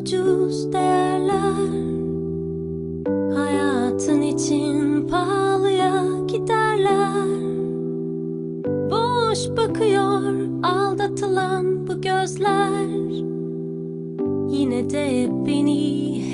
ucuz değerler. Hayatın için pahalıya giderler. Boş bakıyor aldatılan bu gözler. Yine de beni hep